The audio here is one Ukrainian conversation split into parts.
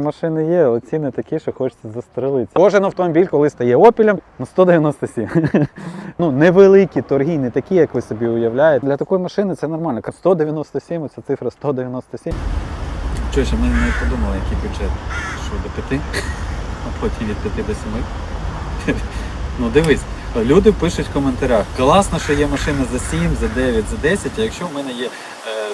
машини є, але ціни такі, що хочеться застрелитися. Кожен автомобіль, коли стає опілем, ну 197. ну, невеликі торги, не такі, як ви собі уявляєте. Для такої машини це нормально. 197, ця цифра 197. Чуєш, ми не подумали, який бюджет. Що до п'яти, а потім від п'яти до семи. ну дивись, люди пишуть в коментарях. Класно, що є машина за 7, за 9, за 10, а якщо в мене є е,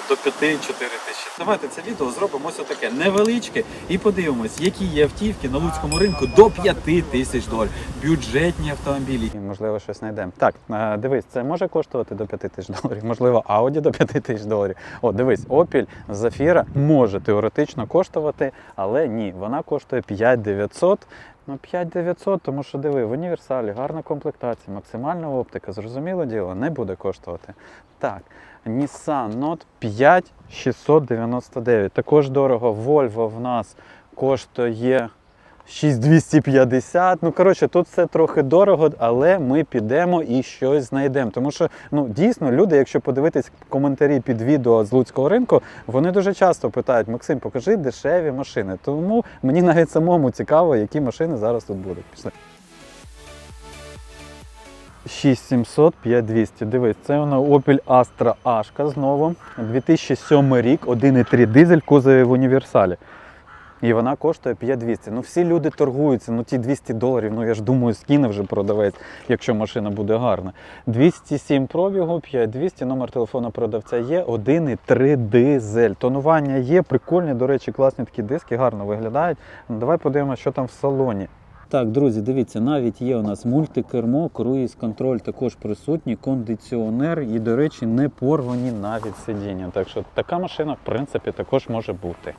до 5-4 тисячі. Давайте це відео зробимо ось таке невеличке і подивимось, які є автівки на луцькому ринку до 5 тисяч доларів. Бюджетні автомобілі. Можливо, щось знайдемо. Так, е, дивись, це може коштувати до 5 тисяч доларів. Можливо, Audi до 5 тисяч доларів. О, дивись, Opel Zafira може теоретично коштувати, але ні, вона коштує 5900. Ну, 5900, тому що диви, в універсалі гарна комплектація, максимальна оптика, зрозуміло діло, не буде коштувати. Так, Nissan Note 5699. Також дорого. Volvo в нас коштує 6250. Ну, коротше, тут все трохи дорого, але ми підемо і щось знайдемо. Тому що ну, дійсно люди, якщо подивитись коментарі під відео з Луцького ринку, вони дуже часто питають: Максим, покажи дешеві машини. Тому мені навіть самому цікаво, які машини зараз тут будуть. Пішли. 6700, 5200. Дивись, це вона Opel Astra Ашка знову. 2007 рік, 1,3 дизель, кузові в універсалі. І вона коштує 5200. Ну всі люди торгуються, ну ті 200 доларів, ну я ж думаю, скине вже продавець, якщо машина буде гарна. 207 пробігу, 5200, номер телефону продавця є, 1,3 дизель. Тонування є, прикольні, до речі, класні такі диски, гарно виглядають. Ну, давай подивимося, що там в салоні. Так, друзі, дивіться, навіть є у нас мультикермо, круїз контроль також присутній, кондиціонер і, до речі, не порвані навіть сидіння. Так що така машина, в принципі, також може бути.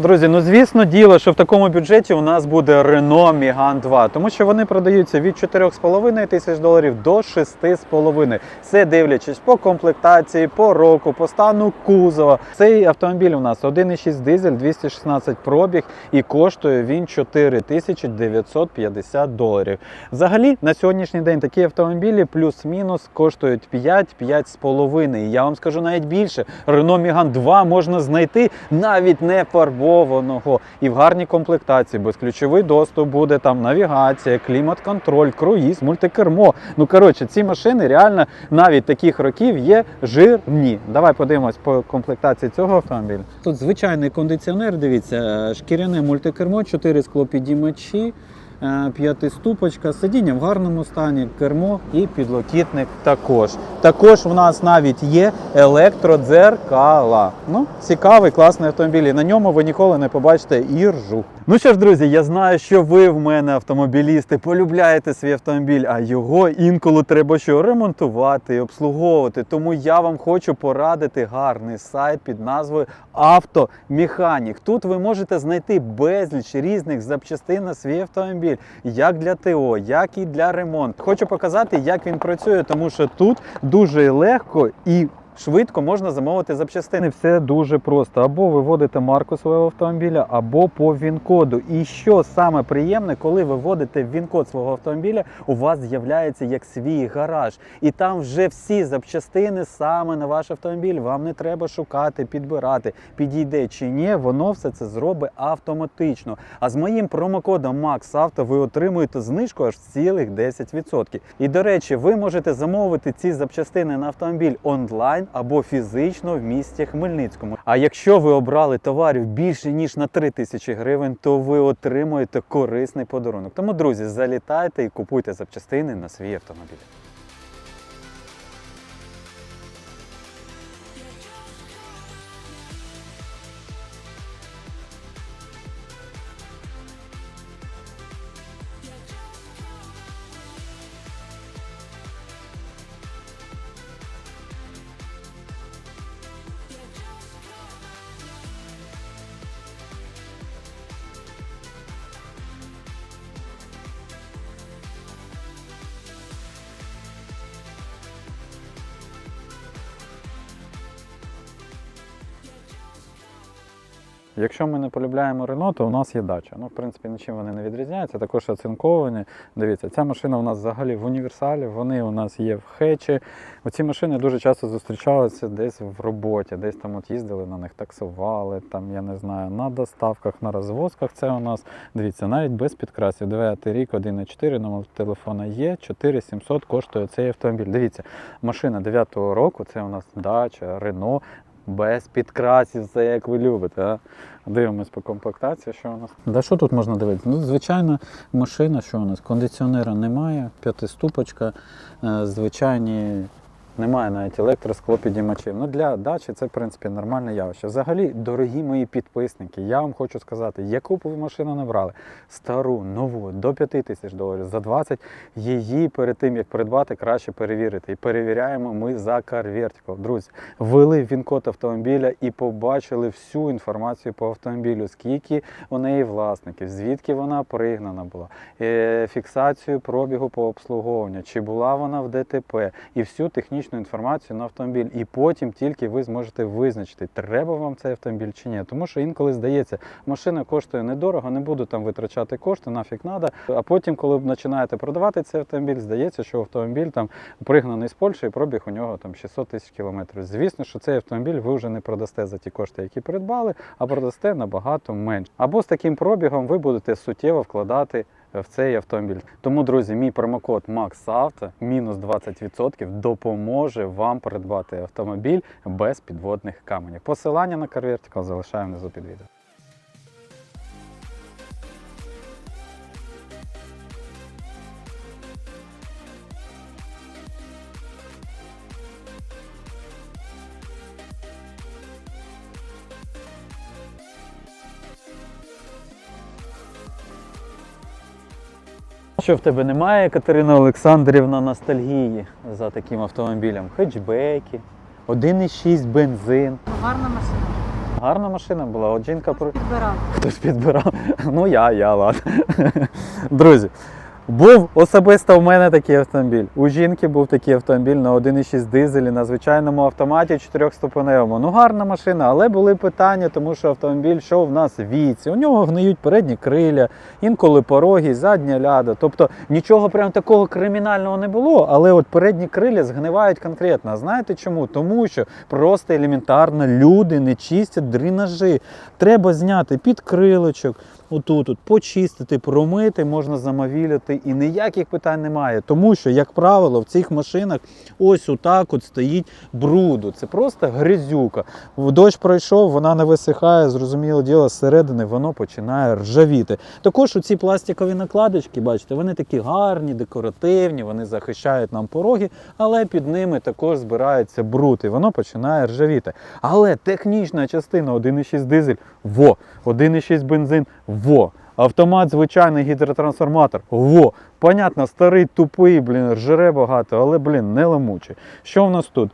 Друзі, ну звісно діло, що в такому бюджеті у нас буде Renault Megane 2, тому що вони продаються від 4,5 тисяч доларів до 6,5. Все дивлячись по комплектації, по року, по стану кузова. Цей автомобіль у нас 1,6 дизель, 216 пробіг і коштує він 4950 доларів. Взагалі на сьогоднішній день такі автомобілі плюс-мінус коштують 5-5,5. І я вам скажу навіть більше. Renault Megane 2 можна знайти навіть не фарбованого і в гарній комплектації. Безключовий доступ буде там навігація, клімат-контроль, круїз, мультикермо. Ну коротше, ці машини реально навіть таких років є жирні. Давай подивимось по комплектації цього автомобіля. Тут звичайний кондиціонер. Дивіться, е, шкіряне мультикермо, 4 склопідіймачі. Е, П'ятиступочка, сидіння в гарному стані, кермо і підлокітник також. Також в нас навіть є електродзеркала. Ну, цікавий, класний автомобіль. І на ньому ви ніколи не побачите іржу. Ну що ж, друзі, я знаю, що ви в мене автомобілісти полюбляєте свій автомобіль, а його інколи треба що ремонтувати і обслуговувати. Тому я вам хочу порадити гарний сайт під назвою Автомеханік. Тут ви можете знайти безліч різних запчастин на свій автомобіль, як для ТО, як і для ремонту. Хочу показати, як він працює, тому що тут дуже легко і швидко можна замовити запчастини. Все дуже просто. Або ви вводите марку свого автомобіля, або по ВІН-коду. І що саме приємне, коли ви вводите ВІН-код свого автомобіля, у вас з'являється як свій гараж. І там вже всі запчастини саме на ваш автомобіль. Вам не треба шукати, підбирати, підійде чи ні, воно все це зробить автоматично. А з моїм промокодом MAXAUTO ви отримуєте знижку аж цілих 10%. І до речі, ви можете замовити ці запчастини на автомобіль онлайн або фізично в місті Хмельницькому. А якщо ви обрали товарів більше ніж на 3 тисячі гривень, то ви отримуєте корисний подарунок. Тому, друзі, залітайте і купуйте запчастини на свій автомобіль. Якщо ми не полюбляємо Рено, то у нас є дача. Ну, в принципі, нічим вони не відрізняються, також оцинковані. Дивіться, ця машина у нас взагалі в універсалі, вони у нас є в хечі. Оці машини дуже часто зустрічаються десь в роботі, десь там от їздили на них, таксували, там, я не знаю, на доставках, на розвозках. Це у нас, дивіться, навіть без підкрасів. 9 рік, 1,4, номер телефона є, 4700 коштує цей автомобіль. Дивіться, машина 9-го року, це у нас дача, Рено. Без підкрасів, все як ви любите. А? Дивимось по комплектації, що у нас. Да що тут можна дивитися? Ну, звичайна машина, що у нас? Кондиціонера немає, п'ятиступочка, е, звичайні. Немає навіть електросклопідіймачів. Ну для дачі це в принципі нормальне явище. Взагалі, дорогі мої підписники, я вам хочу сказати, яку б ви машину набрали, стару, нову, до 5 тисяч доларів, за 20, її перед тим як придбати, краще перевірити. І перевіряємо ми за Car Друзі, ввели він-код автомобіля і побачили всю інформацію по автомобілю, скільки у неї власників, звідки вона пригнана була, е, фіксацію пробігу по обслуговуванню, чи була вона в ДТП, і всю технічну інформацію на автомобіль. І потім тільки ви зможете визначити, треба вам цей автомобіль чи ні. Тому що інколи здається, машина коштує недорого, не буду там витрачати кошти, нафіг надо. А потім, коли починаєте продавати цей автомобіль, здається, що автомобіль там пригнаний з Польщі, і пробіг у нього там 600 тисяч кілометрів. Звісно, що цей автомобіль ви вже не продасте за ті кошти, які придбали, а продасте набагато менше. Або з таким пробігом ви будете суттєво вкладати в цей автомобіль. Тому, друзі, мій промокод MAXAUTO мінус 20% допоможе вам придбати автомобіль без підводних каменів. Посилання на CarVertical залишаю внизу під відео. Що в тебе немає, Катерина Олександрівна, ностальгії за таким автомобілем? Хетчбеки, 1,6 бензин. Гарна машина. Гарна машина була, от жінка про. Підбирав. Хтось підбирав. Ну я, я, ладно. Друзі, був особисто в мене такий автомобіль. У жінки був такий автомобіль на 1,6 дизелі на звичайному автоматі 4-ступеневому. Ну гарна машина, але були питання, тому що автомобіль що в нас віці. У нього гниють передні криля, інколи пороги, задня ляда. Тобто нічого прям такого кримінального не було, але от передні криля згнивають конкретно. Знаєте чому? Тому що просто елементарно люди не чистять дренажі. Треба зняти під крилочок, отут, от, почистити, промити, можна замовілити, і ніяких питань немає. Тому що, як правило, в цих машинах ось отак от стоїть бруду. Це просто грязюка. Дощ пройшов, вона не висихає, зрозуміло діло, зсередини воно починає ржавіти. Також ці пластикові накладочки, бачите, вони такі гарні, декоративні, вони захищають нам пороги, але під ними також збирається бруд, і воно починає ржавіти. Але технічна частина 1,6 дизель, во, 1,6 бензин, во. Автомат, звичайний гідротрансформатор. Во. Понятно, старий, тупий, блін, жре багато, але, блін, не ламучий. Що в нас тут?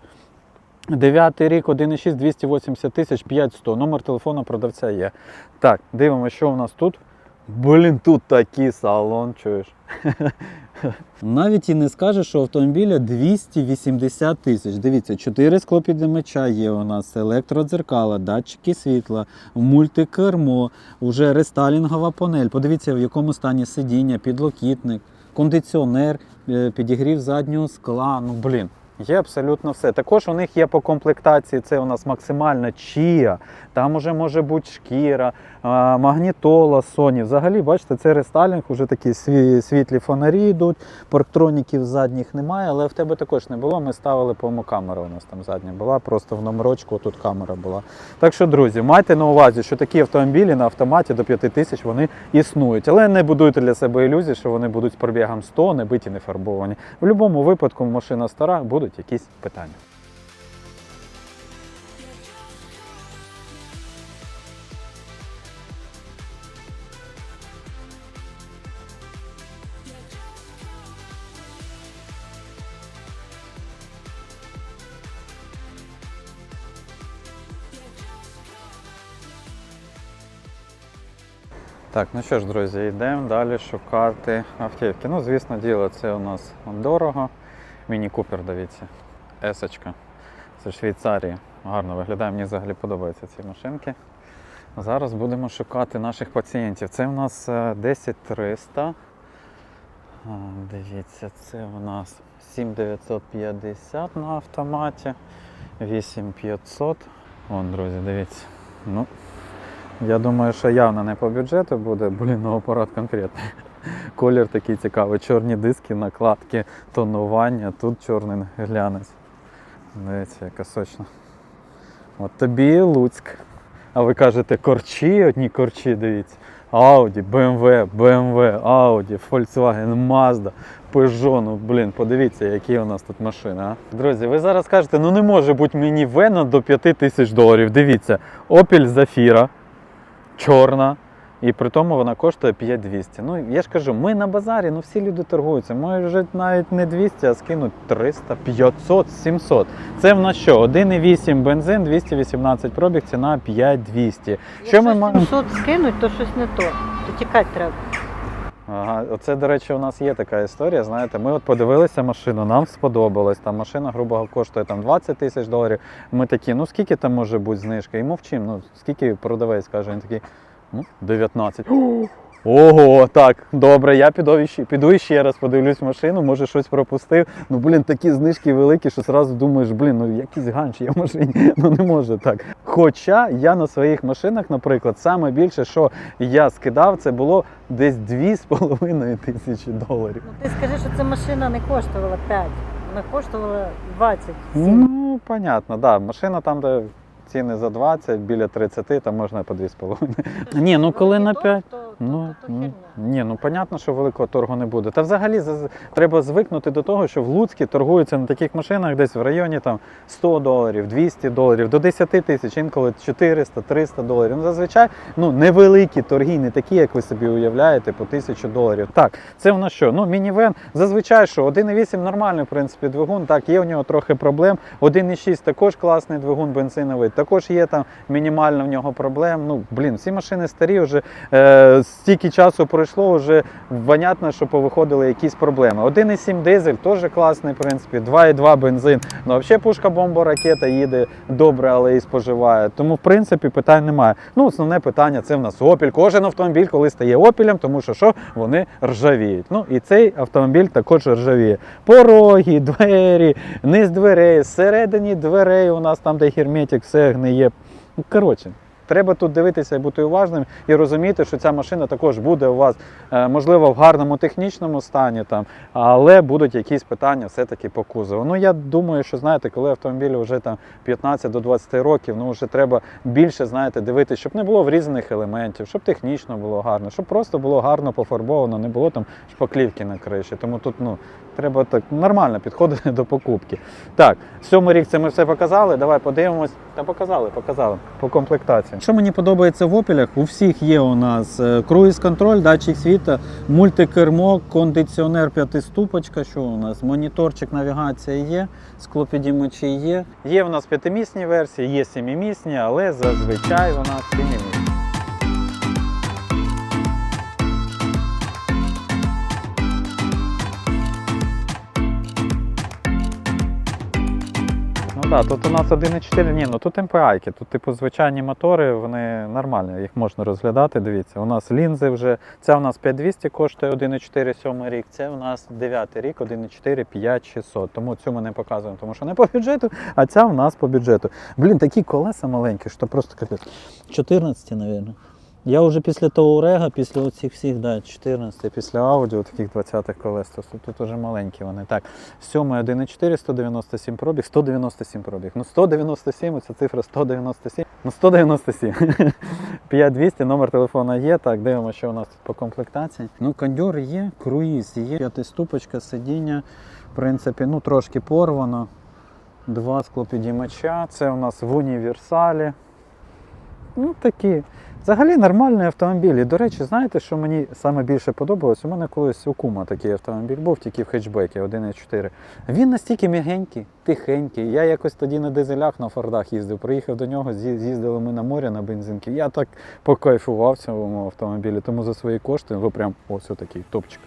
Дев'ятий рік, 1,6, 280 тисяч, 5100. Номер телефону продавця є. Так, дивимося, що в нас тут. Блін, тут такий салон, чуєш. Навіть і не скажеш, що автомобіля 280 тисяч. Дивіться, 4 склопідимача є у нас, електродзеркала, датчики світла, мультикермо, вже рестайлінгова панель. Подивіться, в якому стані сидіння, підлокітник, кондиціонер, е, підігрів заднього скла. Ну, блін. Є абсолютно все. Також у них є по комплектації, це у нас максимальна чія, там уже може бути шкіра, магнітола, Sony. Взагалі, бачите, це рестайлінг, вже такі світлі фонарі йдуть, парктроніків задніх немає, але в тебе також не було. Ми ставили, по-моєму, камера у нас там задня була, просто в номерочку тут камера була. Так що, друзі, майте на увазі, що такі автомобілі на автоматі до 5 тисяч вони існують. Але не будуйте для себе ілюзії, що вони будуть з пробігом 100, не биті, не фарбовані. В будь-якому випадку машина стара, будуть якісь питання. Так, ну що ж, друзі, йдемо далі шукати автівки. Ну, звісно діло, це у нас дорого. Міні Купер, дивіться, есочка. Це Швейцарія. Гарно виглядає, мені взагалі подобаються ці машинки. Зараз будемо шукати наших пацієнтів. Це у нас е, 10300. Дивіться, це у нас 7950 на автоматі. 8500. Вон, друзі, дивіться. Ну, я думаю, що явно не по бюджету буде, блін, ну апарат конкретний. Колір такий цікавий. Чорні диски, накладки, тонування, тут чорний глянець. Дивіться, яка сочна. От тобі Луцьк. А ви кажете корчі, одні корчі, дивіться. Audi, BMW, BMW, Audi, Volkswagen, Mazda, Peugeot, ну блін, подивіться, які у нас тут машини. А? Друзі, ви зараз кажете, ну не може бути мені Вена до 5 тисяч доларів. Дивіться, Opel Zafira, чорна. І при тому вона коштує 5200. Ну, я ж кажу, ми на базарі, ну всі люди торгуються. Може навіть не 200, а скинуть 300, 500, 700. Це в нас що? 1,8 бензин, 218 пробіг, ціна 5200. Що ми маємо? 700 скинуть, то щось не то. То тікати треба. Ага, оце, до речі, у нас є така історія. Знаєте, ми от подивилися машину, нам сподобалось. Там машина, грубо коштує там 20 тисяч доларів. Ми такі, ну скільки там може бути знижка? І мовчимо. Ну скільки продавець каже, він такий, ну, 19. Ого, так, добре, я піду іще, піду іще раз подивлюсь машину, може щось пропустив. Ну, блін, такі знижки великі, що зразу думаєш, блін, ну якийсь ганч є в машині. Ну не може так. Хоча я на своїх машинах, наприклад, саме більше, що я скидав, це було десь 2,5 тисячі доларів. Ну ти скажи, що ця машина не коштувала 5, вона коштувала 20. Ну, понятно, да. Машина там, де ціни за 20, біля 30, там можна по 2,5. Ні, ну коли на 5. Ну, то, то ну, херня. ні, ну понятно, що великого торгу не буде. Та взагалі треба звикнути до того, що в Луцькі торгуються на таких машинах десь в районі там 100 доларів, 200 доларів, до 10 тисяч, інколи 400, 300 доларів. Ну, зазвичай ну, невеликі торги, не такі, як ви собі уявляєте, по 1000 доларів. Так, це в нас що? Ну, мінівен, зазвичай що 1,8 нормальний, в принципі, двигун. Так, є у нього трохи проблем. 1,6 також класний двигун бензиновий, також є там мінімально в нього проблем. Ну, блін, всі машини старі вже е, стільки часу пройшло, вже понятно, що повиходили якісь проблеми. 1,7 дизель теж класний, в принципі, 2,2 бензин. Ну, взагалі пушка бомба ракета їде добре, але і споживає. Тому, в принципі, питань немає. Ну, основне питання це в нас Opel. Кожен автомобіль, коли стає опілем, тому що що вони ржавіють. Ну і цей автомобіль також ржавіє. Пороги, двері, низ дверей, зсередині дверей у нас там, де герметик, все гниє. Ну, коротше. Треба тут дивитися і бути уважним і розуміти, що ця машина також буде у вас, е, можливо, в гарному технічному стані, там, але будуть якісь питання все-таки по кузову. Ну я думаю, що знаєте, коли автомобілю вже там 15 до 20 років, ну вже треба більше знаєте, дивитися, щоб не було врізаних елементів, щоб технічно було гарно, щоб просто було гарно пофарбовано, не було там шпаклівки на криші. Тому тут ну, треба так нормально підходити до покупки. Так, сьомий рік це ми все показали. Давай подивимось. Та показали, показали по комплектації. Що мені подобається в опілях, у всіх є у нас е, круїз-контроль, датчик світа, мультикермо, кондиціонер п'ятиступочка. Що у нас? Моніторчик навігація є, склопідіймачі є. Є у нас п'ятимісні версії, є сімімісні, але зазвичай у нас сімімісні. Так, тут у нас 1,4, ні, ну тут МПАйки, тут типу звичайні мотори, вони нормальні, їх можна розглядати. Дивіться, у нас лінзи вже. Ця у нас 5200 коштує 1,4 7 рік, це у нас 9 рік, 1,4 5600. Тому цю ми не показуємо, тому що не по бюджету, а ця у нас по бюджету. Блін, такі колеса маленькі, що просто капець. 14, мабуть. Я вже після того Урега, після оцих всіх, да, 14, після Audi, таких 20-х колес, то тут, уже маленькі вони. Так, 7 1,4, 197 пробіг, 197 пробіг. Ну 197, ця цифра 197, ну 197. 5200, номер телефона є. Так, дивимося, що у нас тут по комплектації. Ну, кондьор є, круїз є, п'ятиступочка, сидіння, в принципі, ну трошки порвано. Два склопідіймача, це у нас в універсалі. Ну, такі. Взагалі нормальний автомобіль. І, до речі, знаєте, що мені саме більше подобалось? У мене колись у кума такий автомобіль був, тільки в хетчбекі 1.4. Він настільки м'ягенький, тихенький. Я якось тоді на дизелях на Фордах їздив. Приїхав до нього, з'їздили ми на море на бензинки. Я так покайфував цьому автомобілі, тому за свої кошти ви прям ось такий топчик.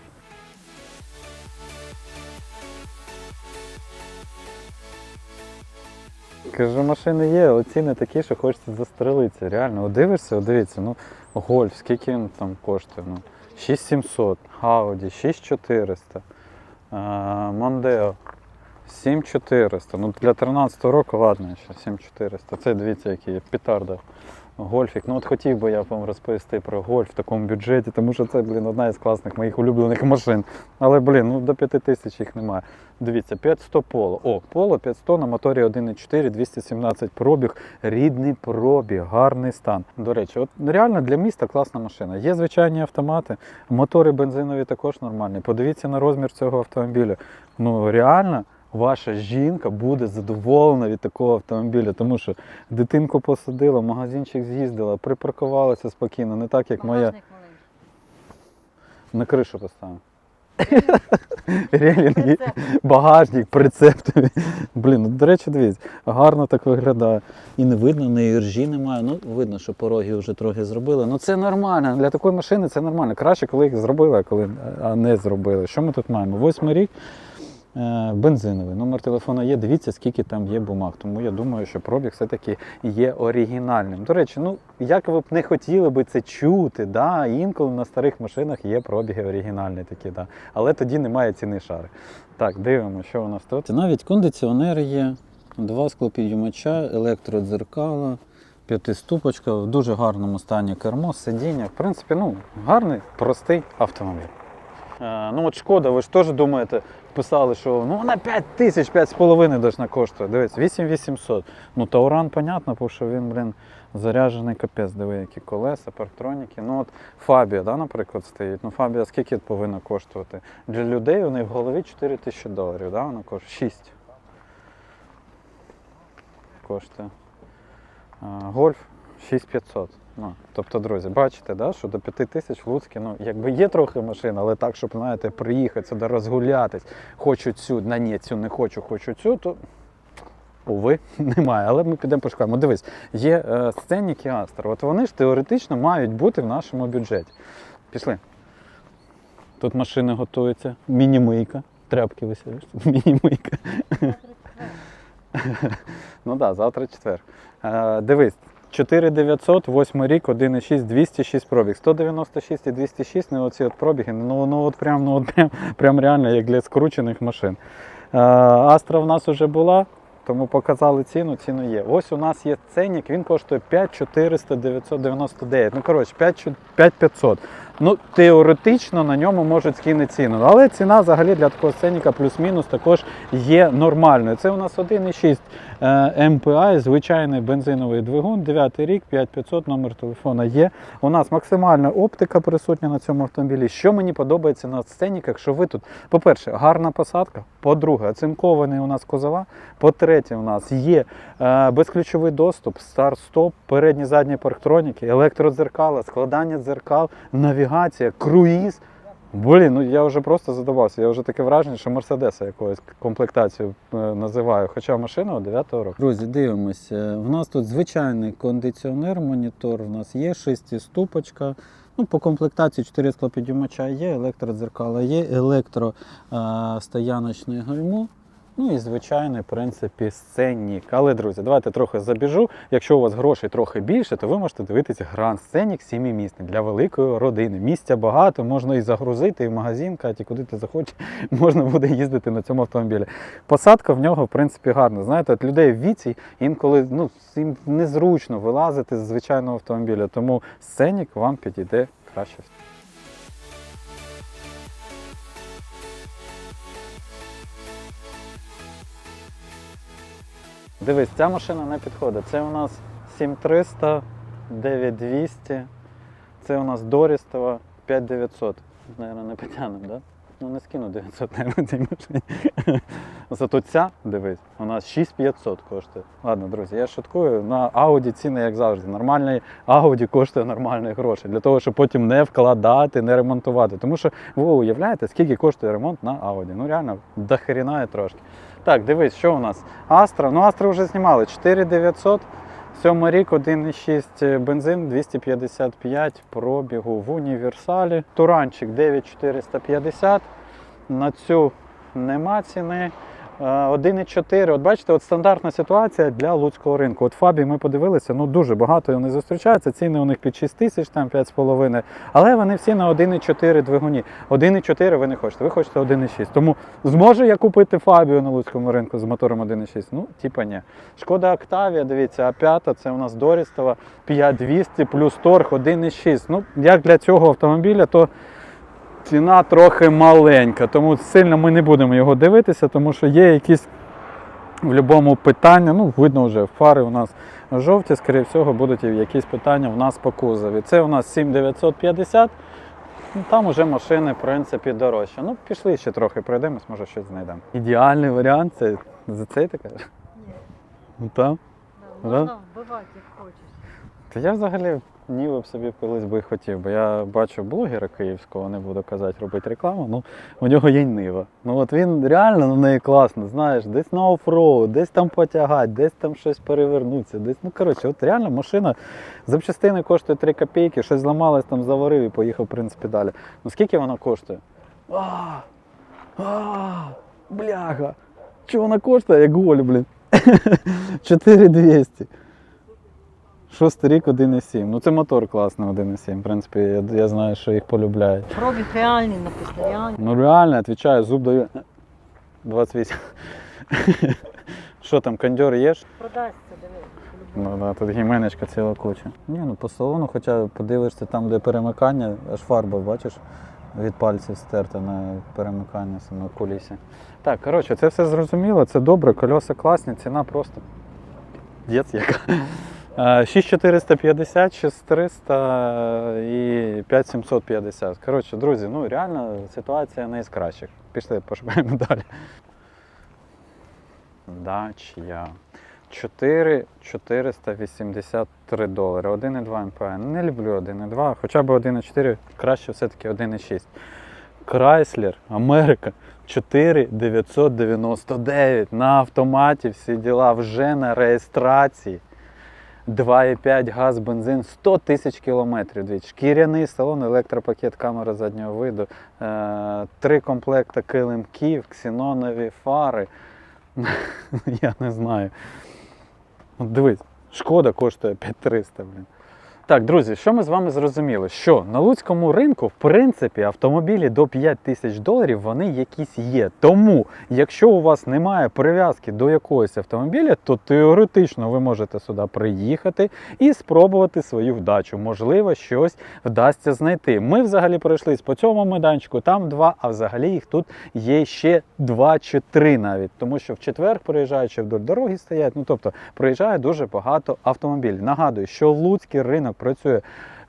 Кажу, машини є, але ціни такі, що хочеться застрелитися. Реально, дивишся, дивіться, ну, гольф, скільки він там коштує? Ну, 6700, Audi 6400, е, Мондео 7400. Ну, для 13 року, ладно, ще 7400. Це дивіться, які є петарда. Гольфік. Ну от хотів би я вам розповісти про гольф в такому бюджеті, тому що це, блін, одна із класних моїх улюблених машин. Але, блін, ну до 5 тисяч їх немає. Дивіться, 500 поло. О, поло 500 на моторі 1.4, 217 пробіг, рідний пробіг, гарний стан. До речі, от реально для міста класна машина. Є звичайні автомати, мотори бензинові також нормальні. Подивіться на розмір цього автомобіля. Ну реально. Ваша жінка буде задоволена від такого автомобіля, тому що дитинку посадила, магазинчик з'їздила, припаркувалася спокійно, не так, як моя Багажник маленький. на кришу поставила. Релінг, багажник, прицеп. тобі. Блін, ну, до речі, дивіться, гарно так виглядає. І не видно, не іржі немає. Ну, видно, що пороги вже трохи зробили. Ну це нормально. Для такої машини це нормально. Краще, коли їх зробили, а коли а не зробили. Що ми тут маємо? Восьмий рік. Е, Бензиновий номер телефона є. Дивіться, скільки там є бумаг. Тому я думаю, що пробіг все-таки є оригінальним. До речі, ну як ви б не хотіли би це чути, да, інколи на старих машинах є пробіги оригінальні такі, да. але тоді немає ціни шари. Так, дивимося, що у нас тут. Навіть кондиціонер є, два склопідіймача, електродзеркала, п'ятиступочка, в дуже гарному стані кермо, сидіння. В принципі, ну, гарний, простий автомобіль. Е, ну от шкода, ви ж теж думаєте, писали, що ну вона 5 тисяч, 5,5 должна коштує. Дивись, 8800. Ну Тауран, понятно, тому що він, блін, заряджений капець, диви, які колеса, парктроніки. Ну от Фабія, да, наприклад, стоїть. Ну Фабія скільки повинна коштувати? Для людей у них в голові 4 тисячі доларів, да? вона коштує 6. Коштує. Гольф 6500. Ну, тобто, друзі, бачите, да, що до 5 тисяч в Луцькі, ну, якби є трохи машин, але так, щоб, знаєте, приїхати сюди розгулятись, хочу цю, на ні, цю не хочу, хочу цю, то Уви, немає, але ми підемо пошукаємо. Дивись, є е, сценник і Астер. От вони ж теоретично мають бути в нашому бюджеті. Пішли. Тут машини готуються. Міні-мийка. Тряпки висять. Тут міні-мийка. Ну так, завтра четвер. Е, дивись, 4900, 8 рік, 1,6, 206 пробіг. 196 і 206, ну оці от пробіги, ну, ну от прям, ну от прям, прям реально як для скручених машин. Е, Астра в нас вже була, тому показали ціну, ціну є. Ось у нас є ценник, він коштує 5400 999. Ну, коротше, 5 5500. Ну, теоретично на ньому можуть скинути ціну. Але ціна взагалі для такого сценіка плюс-мінус також є нормальною. Це у нас 1,6 е, MPI, звичайний бензиновий двигун, 9 рік, 5500, номер телефона є. У нас максимальна оптика присутня на цьому автомобілі. Що мені подобається на сценіках, що ви тут, по-перше, гарна посадка, по-друге, оцинкований у нас козова, по-третє, у нас є е, безключовий доступ, старт-стоп, передні задні парктроніки, електродзеркала, складання дзеркал, навігація, круїз. Блін, ну я вже просто задавався. Я вже таке враження, що Мерседеса якоюсь комплектацію е, називаю. Хоча машина у 9-го року. Друзі, дивимося. В нас тут звичайний кондиціонер, монітор. У нас є шестиступочка. Ну, по комплектації 4 склопідіймача є, електродзеркала є, електростояночне гальмо. Ну і звичайний, в принципі, сценник. Але, друзі, давайте трохи забіжу. Якщо у вас грошей трохи більше, то ви можете дивитися гранд сценік сімімісний для великої родини. Місця багато, можна і загрузити, і в магазин, Каті, куди ти захочеш, можна буде їздити на цьому автомобілі. Посадка в нього, в принципі, гарна. Знаєте, от людей в віці інколи ну, їм незручно вилазити з звичайного автомобіля, тому сценік вам підійде краще. Дивись, ця машина не підходить. Це у нас 7300, 9200. Це у нас Дорістова 5900. Наверное, не потягнемо, да? Ну не скину 900, наверное, цій машині. Зато ця, дивись, нас 6500 коштує. Ладно, друзі, я шуткую. На Audi ціни, як завжди. Нормальний Audi коштує нормальні гроші. Для того, щоб потім не вкладати, не ремонтувати. Тому що ви уявляєте, скільки коштує ремонт на Audi. Ну реально, дохерінає трошки. Так, дивись, що у нас? Astra. Ну, Astra вже знімали. 4900. Сьомий рік, 1,6 бензин, 255 пробігу в універсалі. Туранчик 9450. На цю нема ціни. Е, 1,4. От бачите, от стандартна ситуація для луцького ринку. От Фабі ми подивилися, ну дуже багато вони зустрічаються. Ціни у них під 6 тисяч, там 5,5. Але вони всі на 1,4 двигуні. 1,4 ви не хочете, ви хочете 1,6. Тому зможу я купити Фабію на луцькому ринку з мотором 1,6? Ну, типа ні. Шкода Октавія, дивіться, А5, це у нас Дорістова 5200 плюс торг 1,6. Ну, як для цього автомобіля, то ціна трохи маленька, тому сильно ми не будемо його дивитися, тому що є якісь в будь-якому питання. Ну, видно вже, фари у нас жовті, скоріше всього, будуть якісь питання в нас по кузові. Це у нас 7950. Ну, Там уже машини, в принципі, дорожчі. Ну, пішли ще трохи пройдемось, може щось знайдемо. Ідеальний варіант це за цей ти кажеш? Ні. Ну там. Да, Да? Можна вбивати, як хочеш. Та я взагалі Ніву б собі колись би хотів, бо я бачу блогера київського, не буду казати, робити рекламу. Ну, у нього є Нива. Ну от він реально на неї класно, знаєш, десь на офроуд, десь там потягати, десь там щось перевернутися, десь. Ну коротше, от реально машина запчастини коштує 3 копійки, щось зламалось, там заварив і поїхав, в принципі, далі. Ну скільки вона коштує? А, а, бляха. Чого вона коштує, як голь, блін? 4200. Шостий рік 1,7. Ну це мотор класний 1,7. В принципі, я, я знаю, що їх полюбляють. Пробіг реальний, написано реальний. Ну реально, відповідаю, зуб даю 28. Що там, кондьор є? Продасться, диви. Ну да, тут гіменечка ціла куча. Ні, ну по салону, хоча подивишся там, де перемикання, аж фарба, бачиш, від пальців стерта на перемикання саме в кулісі. Так, коротше, це все зрозуміло, це добре, кольоса класні, ціна просто. Дєць яка. Е, 6450, 6300 і 5750. Коротше, друзі, ну реально ситуація не із кращих. Пішли, пошукаємо далі. Дачя. 4 483 долари. 1,2 МПА. Не люблю 1,2, хоча б 1,4, краще все-таки 1,6. Крайслер, Америка 4999 на автоматі, всі діла вже на реєстрації. 2,5 газ, бензин, 100 тисяч кілометрів. Шкіряний салон, електропакет, камера заднього виду, е, три комплекти килимків, ксінонові фари. Я не знаю. Дивись, шкода коштує 5300, блін. Так, друзі, що ми з вами зрозуміли? Що на луцькому ринку, в принципі, автомобілі до 5 тисяч доларів вони якісь є. Тому, якщо у вас немає прив'язки до якогось автомобіля, то теоретично ви можете сюди приїхати і спробувати свою вдачу. Можливо, щось вдасться знайти. Ми взагалі пройшлись по цьому майданчику, там два, а взагалі їх тут є ще два чи три навіть. Тому що в четвер, приїжджаючи вдоль дороги, стоять. Ну тобто приїжджає дуже багато автомобілів. Нагадую, що Луцький ринок працює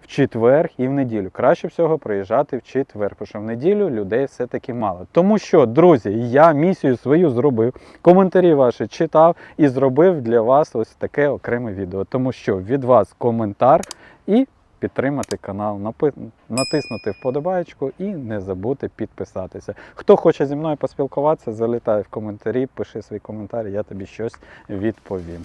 в четвер і в неділю. Краще всього приїжджати в четвер, тому що в неділю людей все-таки мало. Тому що, друзі, я місію свою зробив, коментарі ваші читав і зробив для вас ось таке окреме відео. Тому що від вас коментар і підтримати канал, натиснути вподобайку і не забути підписатися. Хто хоче зі мною поспілкуватися, залітай в коментарі, пиши свій коментар, я тобі щось відповім.